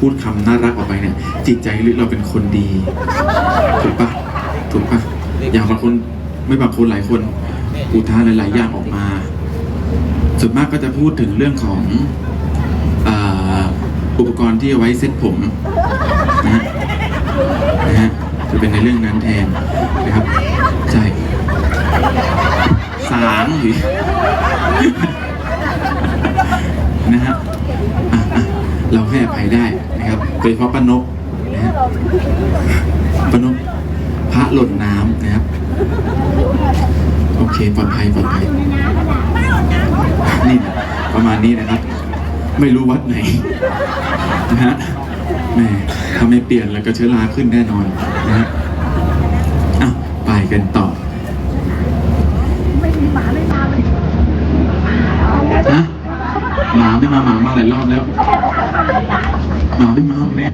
พูดคำน่ารักออกไปเนี่ย จิตใจลึกเราเป็นคนดี ถูกปะถูกปะอย่างบางคนไม่บางคนหลายคนอุทานหลาย ๆ อย่างออกมา ส่วนมากก็จะพูดถึงเรื่องของอุปกรณ์ที่เอาไว้เซ็ตผมนะฮะนะฮะจะเป็นในเรื่องนั้นแทนนะครับ ใช่สางหรือ นะฮะอะอะ เราให้อภัยได้นะครับโดยเฉพาะป้านกนะฮะป้านกพระหล่นน้ำนะครับ โอเคปลอดภัยปลอดภัยนี่ประมาณนี้นะครับ ไม่รู้วัดไหนนะฮะแม่ถ้าไม่เปลี่ยนแล้วก็เชื้อราขึ้นแน่นอนนะฮะอะไปกันต่อ ฮะ หมาไม่มาหมามาหลายรอบแล้วหมาไม่มาเนี่ย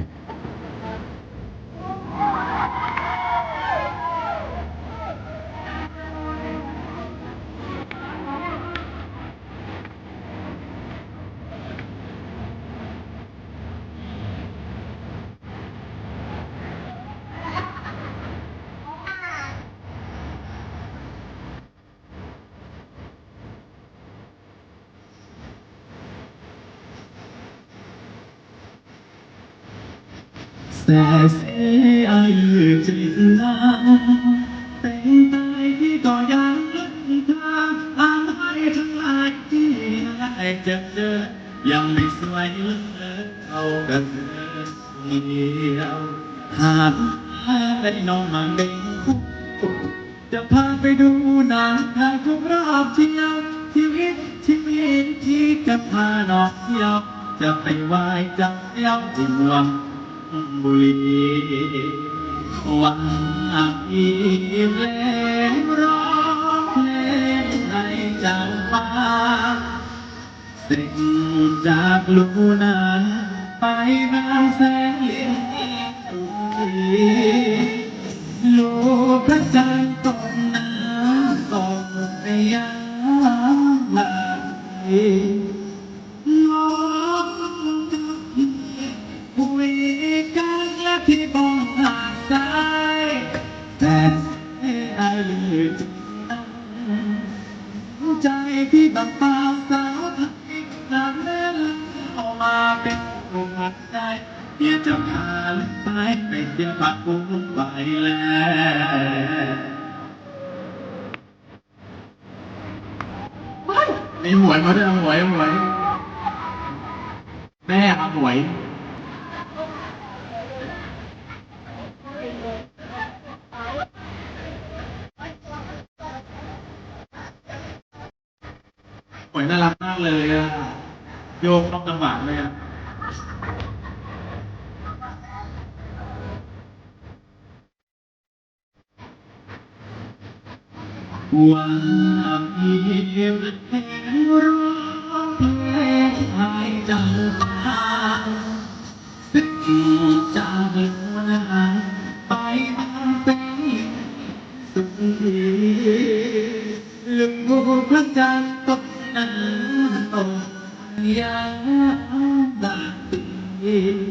แต่เสียอายุจะลาเป็นตายที่ก็ยังลันทางอะไรทั้งหลายที่ให้เจอเจอยังไม่สวยเลิศเอากันเดียวหากได้น้องมาเล่นจะพาไปดูหนังทางทุกรอบเที่ยวชีวิตที่มีที่จะพาน้องเที่ยว จะไปไหว้จับเที่ยวที่เมือง บุรีวันอีเพลงร้องเพลงให้เจ้าฟ้าสิ่งจากลูนั้นไปนางแสนเลี้ยงลูกพระจันทร์ ไปเที่ยวปักกุ้งไปแล้วมีหวยมาด้วยเอาหวยเอาหวย แม่เอาหวยหวยน่ารักมากเลยอะโยกต้องจังหวะเลยอะ วันอีเพลงร้องเพลงให้เจ้าฟ้าสิ่จากลูนาไปบางเป็นสุดดีลูกพระจันทร์ตกน้ำตกยามดาตี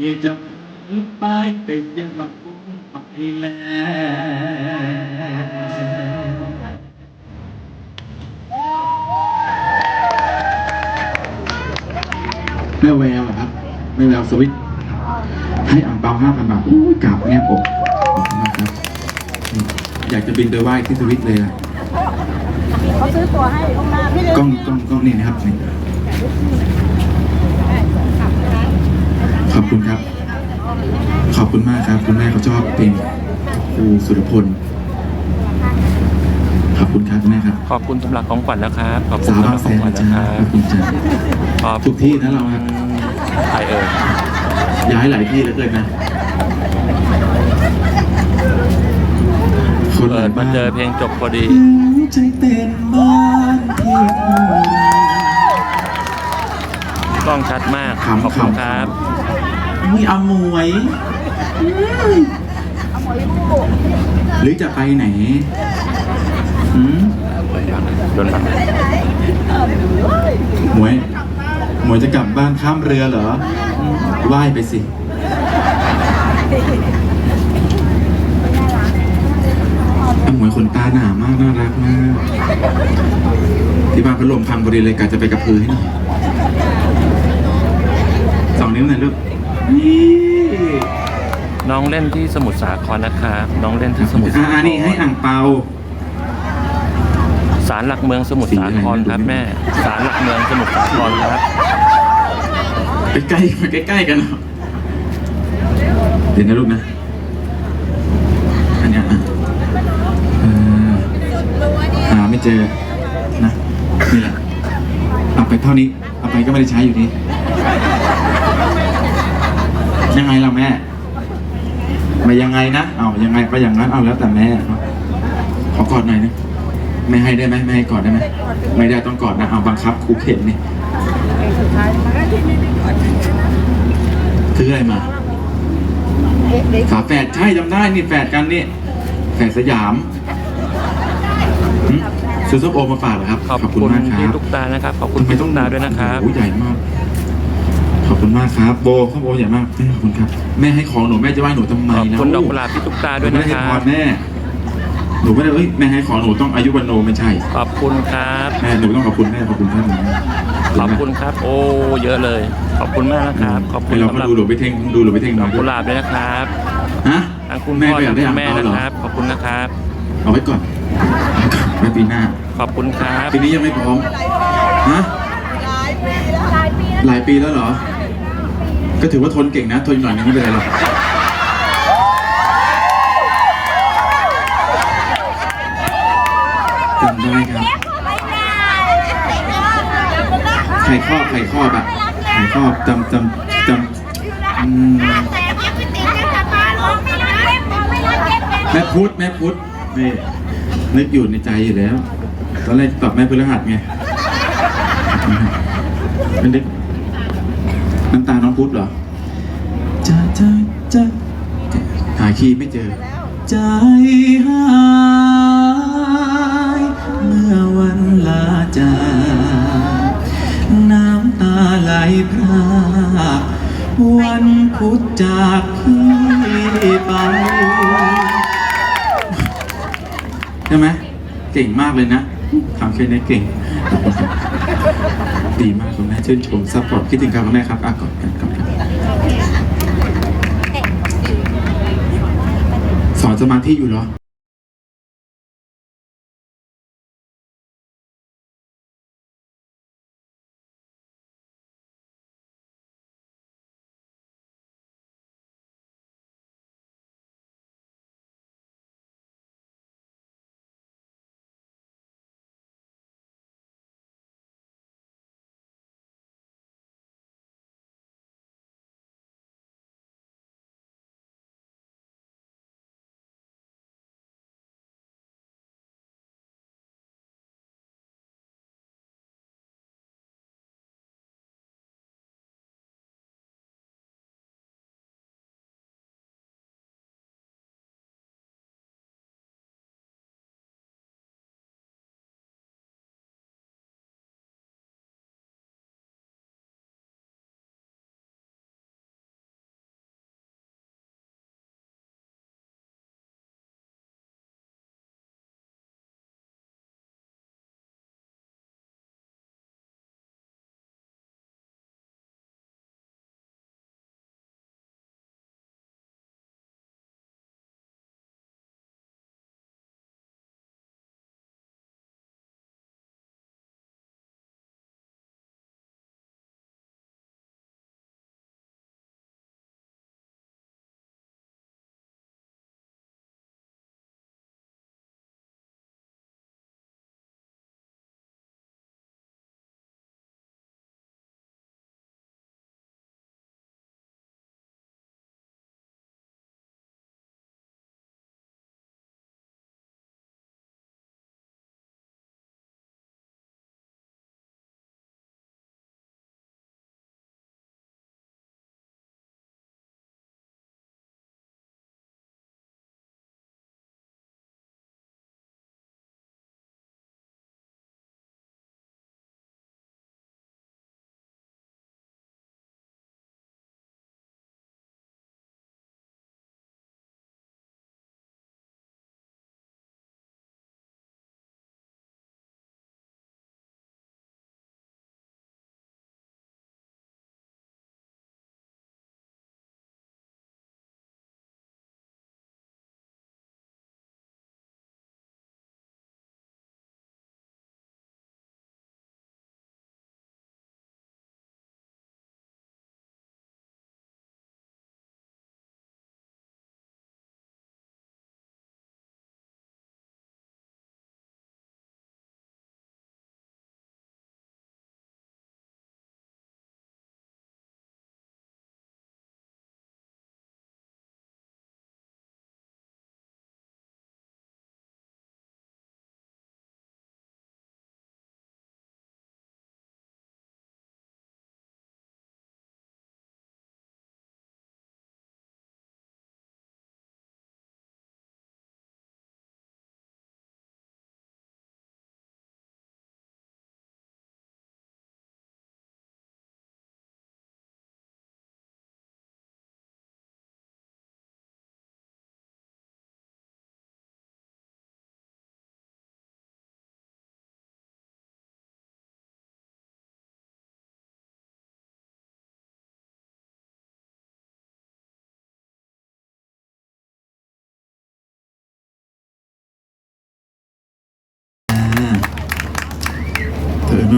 อยากจะไปไปเยี่ยมบังกุ้งไปแล้วแม่แววเหรอครับแม่แววสวิต ให้อ่างเปาห้าพันบาทอู้ยกราบแนบอกขอบคุณมากครับอืมอยากจะบินไปไหว้ที่สวิตเลยอะเขาซื้อตัวให้ล่วงหน้าพี่เลย กล้องกล้องกล้องนี่นะครับนี่ข อบคุณครับ ขอบคุณมากครับ คุณแม่เขาชอบเพลงครูสุรพล ขอบคุณครับคุณแม่ครับขอบคุณสำหรับของขวัญนะครับ ขอบคุณสาวสำหบารังบแสของนขวัญนะนะคครัรับบขอบคุณจ้าทุกที่นะเราอะใครเอ่ยย้ายหลายที่เหลือเกินนะคนหเปิลายดมาบ้าน เจอเพลงจบพอดีใจเต้นบ้านที่เท่าไรกล้องชัดมากขำขอบคุณขำครับ นี่อมวย หรือจะไปไหนหืมโดนบังหมวย หมวยจะกลับบ้านข้ามเรือเหรอว่ายไปสิอาหมวยขนตาหนามาก น่ารักมาก ที่บ้านพัดลมพังพอดีเลยกะจะไปกับพื้นให้หน่อยสองนิ้วหน่อยลูก นี่น้องเล่นที่สมุทรสาครนะครับน้องเล่นที่สมุทรสาอ่าครนี่ให้อ่างเปาศาลหลักเมืองสมุทรสาครครับแม่ศาลหลักเมืองสมุทรสาครครับใกล้ๆมาใกล้ๆกันเนาะเดี๋ยวนะลูกนะอันเนี้ยอะเออหาไม่เจอนะนี่แหละเอาไปเท่านี้เอาไปก็ไม่ได้ใช้อยู่ดี ยังไงล่ะแม่ มายังไงนะเอายังไงก็อย่างนั้นเอาแล้วแต่แม่เอาขอกอดหน่อยนะไม่ให้ได้ไหมไม่ให้กอดได้ไหมไม่ได้ต้องกอดนะเอาบังคับครูเข็นนี่ซื้ออะไรมาฝาแฝดใช่จำได้นี่แฝดกันนี่แฝดสยามหึซื้อส้มโอมาฝากเหรอครับขอบคุณมากคพี่รับตุ๊กตานะครับขอบคุณพี่ตุ๊กตาด้วยนะครับโอ้โหใหญ่มาก ขอบคุณมากครับโบส้มโอใหญ่มากแม่ขอบคุณครับ แม่ให้ของหนูแม่จะไหว้หนูทำไมขอบนะคุณดอกกุหลาบพี่ตุ๊กตาด้วยหไม่นะได้คให้รัพบ รแม่หนูไม่ได้เอ้ยแม่ให้ของหนูต้องอายุวันโนไม่ใช่ ขอบคุณครับ แม่หนูต้องขอบคุณแม่ขอบคุณท่านนะขอบคุณครับ โอ้เยอะเลย ขอบคุณมากนะครับ ขอบคุณให้เราสำก็หรับดูหลวงไปเท่งดูหลวงไปเท่งหดน่ออกยกุหลาบด้วยนะครับฮะทั้งคุณแม่พ่อก็อยาทั้กงได้คุณแม่อ่างเปาเหรอนะครับ ขอบคุณนะครับ เอาไว้ก่อนไว้ปีหน้าขอบคุณครับ ปีนี้ยังไม่พร้อมฮะหลายปีแล้วเหรอ ก็ถือว่าทนเก่งนะ ทนหน่อยนึงไม่เป็นไรหรอกจำได้ครับไข่ครอไข่ครอบอะไข่ครอจำจำจำอืมแม่พุทธแม่พุทธนี่นึกอยู่ในใจอยู่แล้ว ตอนแรกตอบแม่พฤหัสไงเป็นเด็ก น้ำตาน้องพุทธเหรอจะจะจะหาคีย์ไม่เจอ ใจหายเมื่อวันลาจากน้ำตาไหลพรากวันพุธจากพี่ไปใช่ไหมเก่งมากเลยนะทำแค่นี้เก่ง ดีมากคุณแม่ชื่นชมซัพพอร์ตคิดถึงครับคุณแม่ครับอะกอดกันกอดกันสอนสมาธิอยู่เหรอ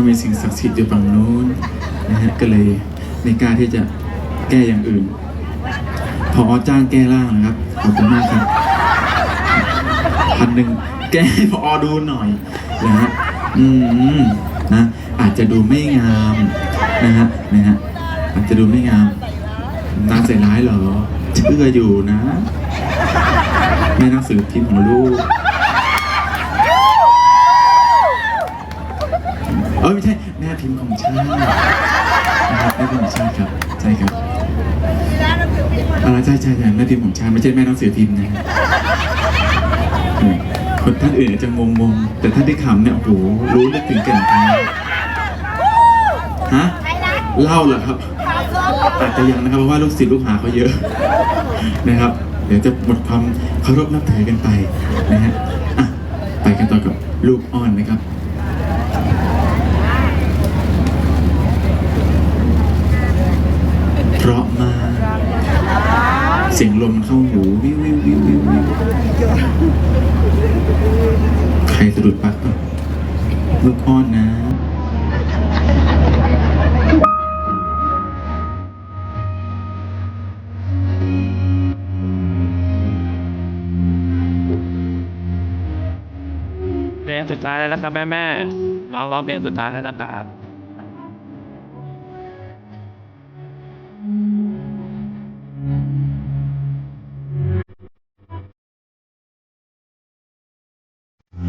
ว่ามีสิ่งศักดิ์สิทธิ์อยู่ฝั่งนู้นนะฮะก็เลยไม่กล้าที่จะแก้อย่างอื่น พอจ้างแก้ร่างนะครับขอบคุณมากครับพันหนึ่งแก้ให้พอดูหน่อยนะฮะอืมนะอาจจะดูไม่งามนะฮะนะฮะอาจจะดูไม่งามตาใส่ร้ายเหรอเชื่ออยู่นะแม่หนังสือพิมพ์ของลูก เออไม่ใช่แม่พิมพ์ของชาตินะครับแม่พิมพ์ของชาติครับใช่ครับอะไรใช่ใช่ใช่แม่พิมพ์ของชาติไม่ใช่แม่หนังสือพิมพ์นะอืมคนท่านอื่นอาจจะงงงๆแต่ท่านที่ขำเนี่ยโอ้โหรู้ลึกถึงแก่นแท้ฮะเล่าเหรอครับอาจจะยังนะครับเพราะว่าลูกศิษย์ลูกหาเขาเยอะนะครับ เดี๋ยวจะหมดความเคารพนับถือกันไปนะฮะอะไปกันต่อกับลูกอ้อนนะครับ เพราะมาก เสียงลมมันเข้าหูวิววิววิววิววิวใครสะดุดปักปะลูกอ้อนนะเพลงสุดท้ายแล้วนะครับแม่แม่ๆร้องร้องเพลงสุดท้ายแล้วนะครับ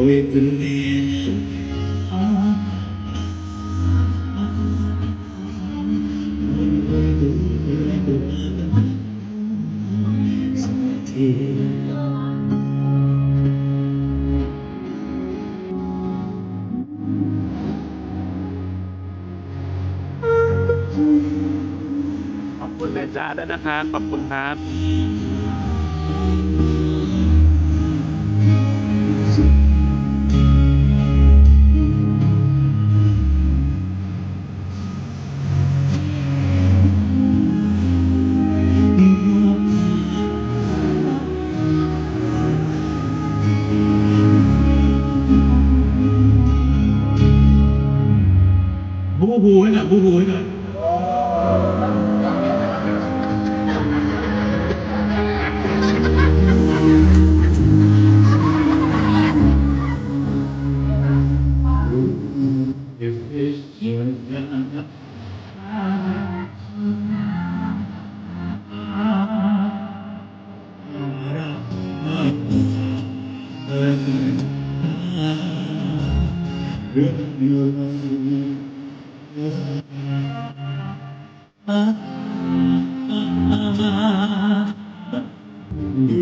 ขอบคุณแม่จ้าด้วยนะครับขอบคุณครับ บูบูให้หน่อยบูบูให้หน่อย อ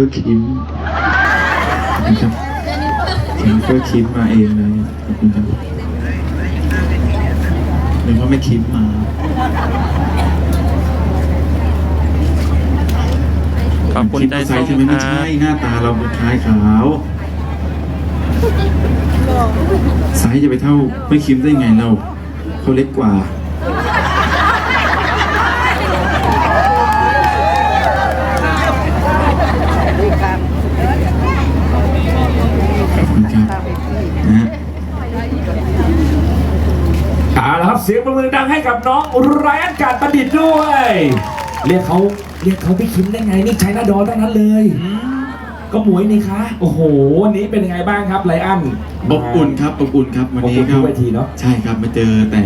อร์คิมขอบคุณครับเจนนิเฟอร์คิมมาเองเลยขอบคุณครับนึกว่าไม่คิมมาขอบคุณใจใส่ส้มใช่ไหมไม่ใช่หน้าตาเราคล้ายขาวไซส์จะไปเท่าไม่คิมได้ไงเราเขาเล็กกว่า ขอบคุณครับนะฮะ เอาละครับเสียงปรบมือดัง ให้กับน้องไรอันการประดิษฐ์ด้วย เรียกเขาเรียกเขาพี่คิมได้ไงนี่ใช้หน้าดอทั้งนั้นเลย ก็หมวยนี่คะ โอ้โหวันนี้เป็นยังไงบ้างครับไรอันอบอุ่นครับอบอุ่นครับวันนี้อบอุ่นทุกเวทีเนอะใช่ครับมาเจอแต่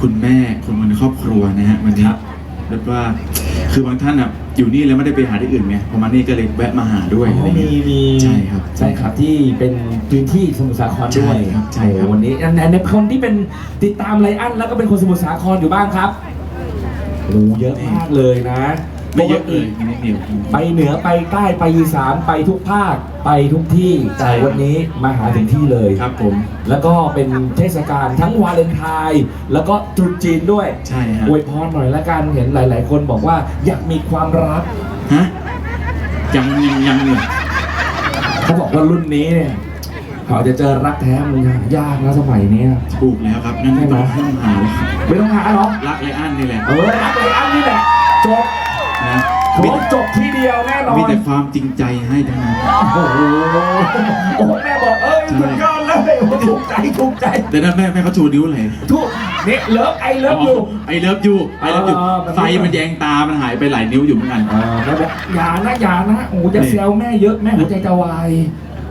คุณแม่คนในครอบครัวนะฮะวันนี้ครับเรียกว่า คือบางท่านอะอยู่นี่แล้วไม่ได้ไปหาที่อื่นไงพอมานี่ก็เลยแวะมาหาด้วยอะไรมีเงี้ย มีใช่ครับใช่ครับที่เป็นพื้นที่สมุทรสาครด้วยใช่ครับใช่ครับ โอ้โหวันนี้อันในคนที่เป็นติดตามไรอันแล้วก็เป็นคนสมุทรสาครอยู่บ้างครับโอ้เยอะมากเลยนะ ไม่เยอะปกเลติยไม่เดียวไปเหนือไปใต้ไปอีสานไปทุกภาคไปทุกที่ใช่แต่วันนี้มาหาถึงที่เลยครับผม แล้วก็เป็นเทศกาลทั้งวาเลนไทน์แล้วก็ตรุษจีนด้วยใช่ฮะอวยพรหน่อยละกันเห็นหลาย ๆ คนบอกว่าอยากมีความรักฮะยังยังยังเนี่ยเขาบอกว่ารุ่นนี้เนี่ยเขาจะเจอรักแท้มันยากนะสมัยเนี้ยถูกแล้วครับงั้นไม่ต้องไม่ต้องหาแล้วไม่ต้องหาหรอกรักไรอันนี่แหละเออรักเลยอันนี้แหละจบ นะขมีอจบทีเดียวแน่นอนมีแต่ความจริงใจให้ทั้งนั้นโอ้โหโอ้โหแม่บอกเอ้ยสุดยอดเลยโอ้โหถูกใจถูกใจแต่นั่นแม่แม่เขาชูนิ้วอะไรถูกเนี่ยเลิฟไอเลิฟอยู่ไอเลิฟยูไอเลิฟยูเออมันไฟมันแยงตามันหายไปหลายนิ้วอยู่เหมือนกันเออแม่บอกอย่านะอย่านะโอ้จะแซวแม่เยอะแม่หัวใจจะวาย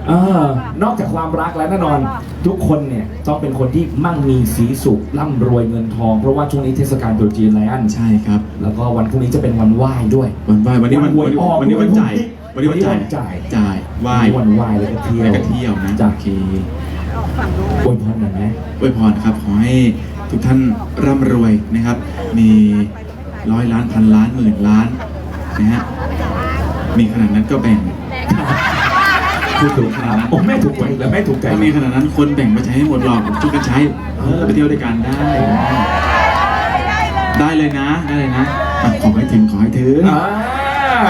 เออนอกจากความรักแล้วแน่นอน ทุกคนเนี่ยต้องเป็นคนที่มั่งมีสีสุขร่ำรวยเงินทอง เพราะว่าช่วงนี้เทศกาลตรุษจีนไลอันใช่ครับ แล้วก็วันพรุ่งนี้จะเป็นวันไหว้ด้วย วันไหว้วันนี้วันวันหวยออกวันนี้วันจ่ายวัวันนนี้นี้วันจ่ายวันจ่ายจ่ายไหว้วันไหว้แล้วก็เที่ยวแล้วก็เที่ยวนะจ้ะโอเคอวยพรหน่อยไหมอวยพรครับขอให้ทุกท่านร่ำรวยนะครับ มีร้อยล้านพันล้านหมื่นล้านนะฮะมีขนาดนั้นก็แบ่ง พูดถูกครับโอ้แม่ถูกใจแล้วแม่ถูกใจถ้ามีขนาดนั้นคนแบ่งมาใช้ให้หมดหรอกช่วยกันใช้เออไปเที่ยวด้วยกันได้ ได้เลยนะได้เลยนะอะขอให้ถึงขอให้ถึง อ่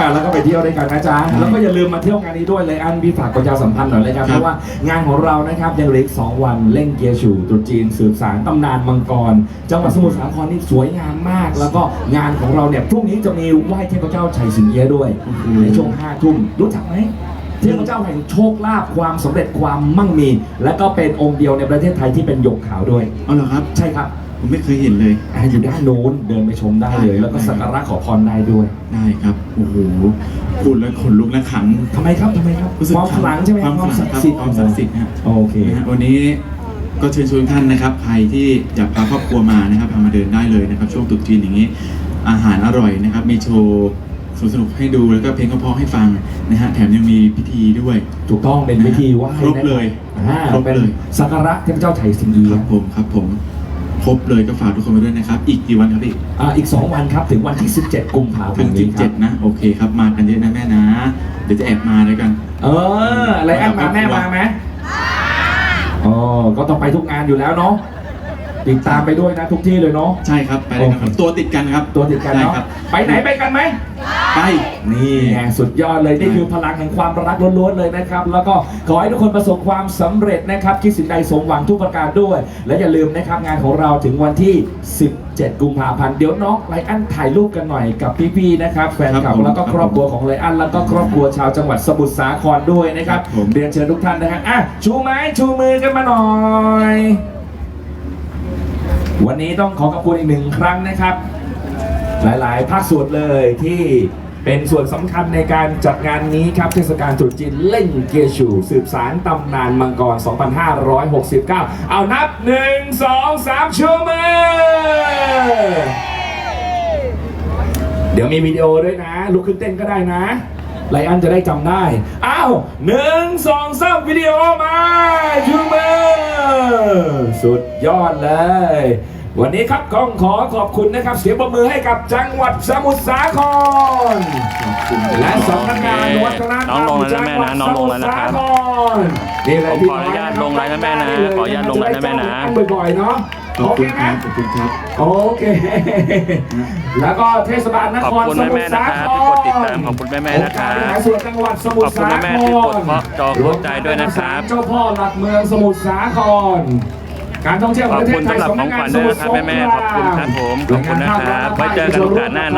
าแล้วก็ไปเที่ยวด้วยกันนะจ๊ะ ใช่แล้วก็อย่าลืมมาเที่ยวงานนี้ด้วยเลยอันพี่ฝากประชาสัมพันธ์หน่อยเลยครับ ครับ เพราะว่างานของเรานะครับยังเหลืออีกสองวันเล่งเกียร์ฉูตรุษจีนสืบสารตำนานมังกร จังหวัดสมุทรสาครนี่สวยงามมาก แล้วก็งานของเราเนี่ยพรุ่งนี้จะมีไหว้เทพเจ้าชัยสิงเอียะด้วยโอ้โหในช่วงห้าทุ่มรู้จักไหมเทพเจ้าแห่งโชคลาภความสำเร็จความมั่งมี และก็เป็นองค์เดียวในประเทศไทยที่เป็นหยกขาวด้วย เอาเหรอครับ ใช่ครับผมไม่เคยเห็นเลย อ่าอยู่ด้านโน้นเดินไปชมได้เลย แล้วก็สักการะขอพรได้ด้วยได้ครับ โอ้โหพูดแล้วขนลุกและขันทำไมครับทำไมครับรู้สึกความขลังใช่ไหมความขลังศักดิ์สิทธิ์ความศักดิ์สิทธิ์ฮะ โอเค นะฮะวันนี้ก็เชิญชวนท่านนะครับใครที่อยากพาครอบครัวมานะครับพามาเดินได้เลยนะครับ ช่วงตรุษจีนอย่างนี้ อาหารอร่อยนะครับ มีโชว์ สนุกสนุกๆให้ดูแล้วก็เพลงเพราะๆให้ฟังนะฮะแถมยังมีพิธีด้วย ถูกต้องเป็นวิธีไหว้ครบเลย อ่าครบเป็นเลย สักการะเทพเจ้าไถสิงเอีคยะ รับผมครับผมครบเลยก็ฝากทุกคนไปด้วยนะครับ อีกกี่วันครับพี่อ่าอีก 2 วันครับ ถึงวันที่ 17 กุมภาพัถึนงธ์สินี้บคเจ็รัดบนะ โอเคครับมากันเยอะนะแม่นะ เดี๋ยวจะแอบมาด้วยกัน เอออะไรแอปมาแม่มาไหมอ๋อก็ต้องไปทุกงานอยู่แล้วเนาะ ติดตามไปด้วยนะทุกที่เลยเนาะ ใช่ครับไปเลยครับโอเคตัวติดกันครับตัวติดกันใช่เนาะครับไปไหนไปกันไหม ไปนี่ไงสุดยอดเลย นี่คือพลังแห่งความรักล้วนๆเลยนะครับ แล้วก็ขอให้ทุกคนประสบความสำเร็จนะครับ คิดสิ่งใดสมหวังทุกประการด้วย และอย่าลืมนะครับงานของเราถึงวันที่ 17 กุมภาพันธ์เดี๋ยวน้องไลอันถ่ายรูปกันหน่อยกับพี่ๆนะครับแฟนครัคลับบผมแล้วก็ครอบครัวของไลอันแล้วก็ครอบครัวชาวจังหวัดสมุทรสาครด้วยนะครับครับผม เรียนเชิญทุกท่านนะฮะอะชูไม้ชูมือกันมาหน่อย วันนี้ต้องขอขอบคุณอีกหนึ่งครั้งนะครับ หลายๆ ภาคส่วนเลยที่เป็นส่วนสำคัญในการจัดงานนี้ครับ เทศกาลตรุษจีนเล่งเกียชู สืบสารตำนานมังกร 2569 เอานับ 1 2 3ชูมือเดี๋ยวมีวิดีโอด้วยนะ ลุกขึ้นเต้นก็ได้นะ ไลอันจะได้จำได้ อ้าวหนึ่งสองสามวิดีโอมาชูมือสุดยอดเลย วันนี้ครับก้องขอขอบคุณนะครับ เสียงปรบมือให้กับจังหวัดสมุทรสาคร และสำนักงานวัฒนธรรมน้องลงแล้วนะแม่นะน้องลงแล้วนะครับ จังหวัดสมุทรสาครนี่เลยผมขออนุญาตลงไลน์นะแม่นะขออนุญาตลงไลน์นะแม่นะบ่อยๆเนาะขอบคุณครับโขอบคุณครับอเค แล้วก็เทศบาลนขอบครคุณสมุทแม่รๆนะสาครับครที่กดติดตามขอบคุณแม่ๆนะครับองค์การบริหารส่วนจังหวัดสมุทรสาครขอบคุณแม่ๆที่กดเคาะจอหัวใจด้วยนะครับเจ้าพ่อหลักเมืองสมุทรสาครการท่องเที่ยวแห่งประเทศไทยขอบคุณสำหรับของขวัญด้วยนะครับแม่ๆขอบคุณครับผมขอบคุณนะครับไว้เจอกันโอกาสหน้าเนาะ